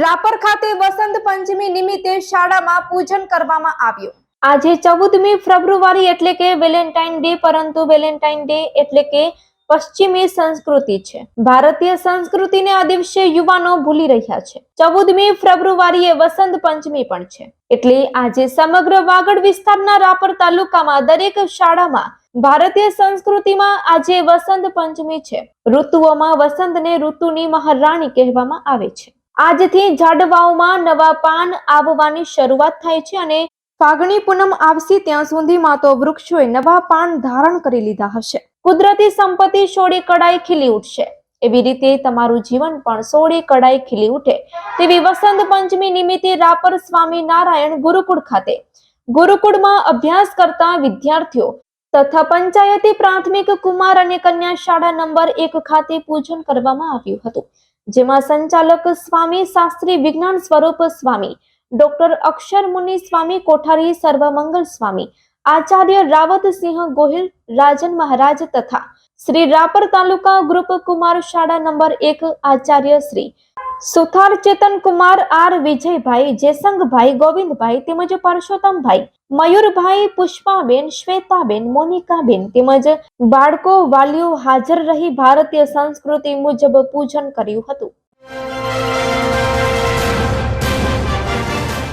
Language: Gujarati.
રાપર ખાતે વસંત પંચમી નિમિત્તે શાળામાં પૂજન કરવામાં આવ્યું. આજે ચૌદમી ફેબ્રુઆરી એટલે કે વેલેન્ટાઇન ડે, પરંતુ વેલેન્ટાઇન ડે એટલે કે પશ્ચિમી સંસ્કૃતિ છે. ભારતીય સંસ્કૃતિને આ દિવસે યુવાનો ભૂલી રહ્યા છે. ચૌદમી ફેબ્રુઆરી એ વસંત પંચમી પણ છે. એટલે આજે સમગ્ર વાગડ વિસ્તારના રાપર તાલુકામાં દરેક શાળામાં ભારતીય સંસ્કૃતિમાં આજે વસંત પંચમી છે. ઋતુઓમાં વસંતને ઋતુની મહારાણી કહેવામાં આવે છે. આજથી ઝાડવાઓમાં નવા પાન આવવાની શરૂઆત થાય છે અને ફાગણી પૂનમ આવશે ત્યાં સુધીમાં તો વૃક્ષોએ નવા પાન ધારણ કરી લીધા હશે. કુદરતી સંપત્તિ સોળે કડાઈ ખીલી ઉઠશે. એવી રીતે તમારું જીવન પણ સોળે કડાઈ ખીલી ઉઠે. તેવી વસંત પંચમી નિમિત્તે રાપર સ્વામી નારાયણ ગુરુકુળ ખાતે. ગુરુકુળમાં અભ્યાસ કરતા વિદ્યાર્થીઓ તથા પંચાયતી પ્રાથમિક કુમાર અને કન્યા શાળા નંબર એક ખાતે પૂજન કરવામાં આવ્યું હતું, જેમાં સંચાલક સ્વામી શાસ્ત્રી વિજ્ઞાન સ્વરૂપ સ્વામી, ડોક્ટર અક્ષર મુનિ સ્વામી કોઠારી સર્વમંગલ સ્વામી, આચાર્ય રાવતસિંહ ગોહિલ, રાજન મહારાજ તથા શ્રી રાપર તાલુકા ગ્રુપ કુમાર શાળા નંબર એક આચાર્ય શ્રી સુથાર ચેતન કુમાર આર વિજયભાઈ, જેસંગભાઈ, ગોવિંદભાઈ તેમજ પરસોત્તમભાઈ, મયુરભાઈ, પુષ્પાબેન, શ્વેતાબેન, મોનિકાબેન તેમજ બાળકો વાલીઓ હાજર રહી ભારતીય સંસ્કૃતિ મુજબ પૂજન કર્યું હતું.